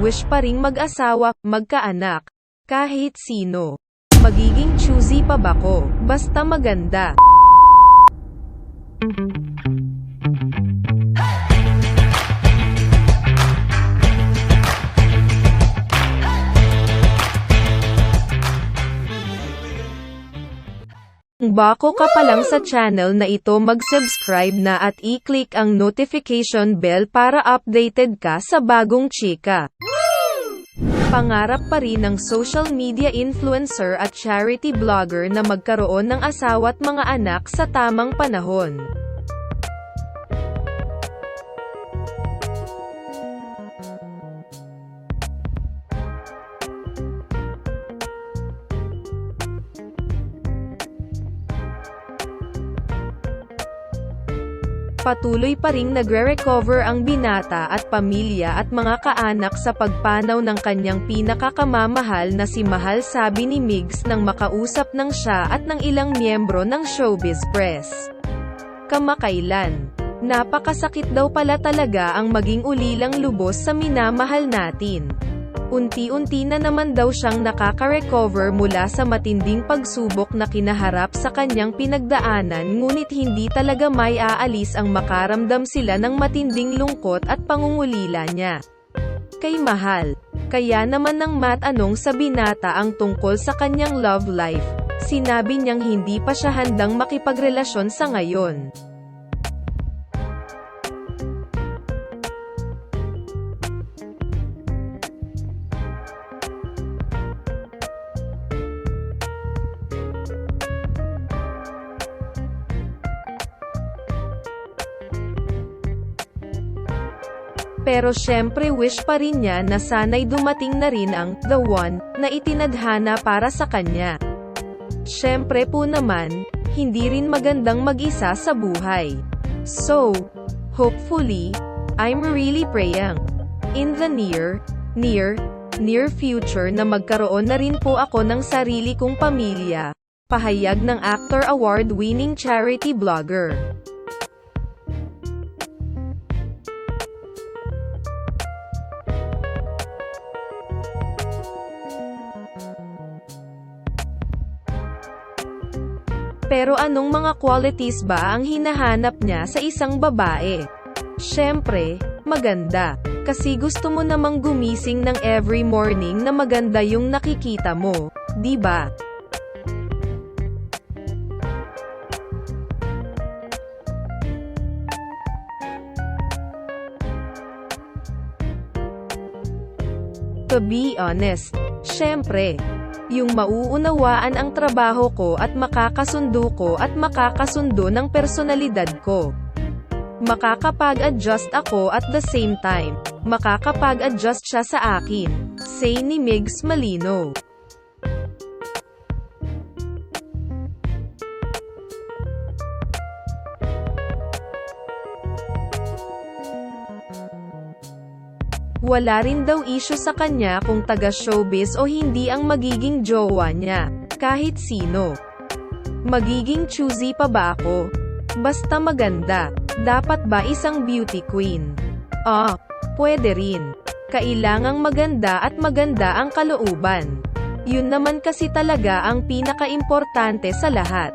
wish pa ring mag-asawa, magkaanak. Kahit sino. Magiging choosy pa ba ko? Basta maganda. Kung bako ka pa lang sa channel na ito mag-subscribe na at i-click ang notification bell para updated ka sa bagong chika. Pangarap pa rin ng social media influencer at charity blogger na magkaroon ng asawa at mga anak sa tamang panahon. Patuloy pa ring nagre-recover ang binata at pamilya at mga kaanak sa pagpanaw ng kanyang pinakakamamahal na si Mahal sabi ni Migs nang makausap ng siya at ng ilang miyembro ng showbiz press. Kamakailan. Napakasakit daw pala talaga ang maging ulilang lubos sa minamahal natin. Unti-unti na naman daw siyang nakaka-recover mula sa matinding pagsubok na kinaharap sa kanyang pinagdaanan ngunit hindi talaga may aalis ang makaramdam sila ng matinding lungkot at pangungulila niya. Kay Mahal. Kaya naman ng matanong sa binata ang tungkol sa kanyang love life, sinabi niyang hindi pa siya handang makipagrelasyon sa ngayon. Pero syempre wish pa rin niya na sana'y dumating na rin ang the one na itinadhana para sa kanya. Syempre po naman, hindi rin magandang mag-isa sa buhay. So, hopefully, I'm really praying in the near, near, near future na magkaroon na rin po ako ng sarili kong pamilya. Pahayag ng actor award-winning charity blogger. Pero anong mga qualities ba ang hinahanap niya sa isang babae? Siyempre, maganda. Kasi gusto mo namang gumising ng every morning na maganda yung nakikita mo, 'di ba? To be honest, syempre, yung mauunawaan ang trabaho ko at makakasundo ko at makakasundo ng personalidad ko. Makakapag-adjust ako at the same time, makakapag-adjust siya sa akin, say ni Migs Malino. Wala rin daw issue sa kanya kung taga-showbiz o hindi ang magiging jowa niya, kahit sino. Magiging choosy pa ba ako? Basta maganda. Dapat ba isang beauty queen? Ah, pwede rin. Kailangang maganda at maganda ang kalooban. Yun naman kasi talaga ang pinaka-importante sa lahat.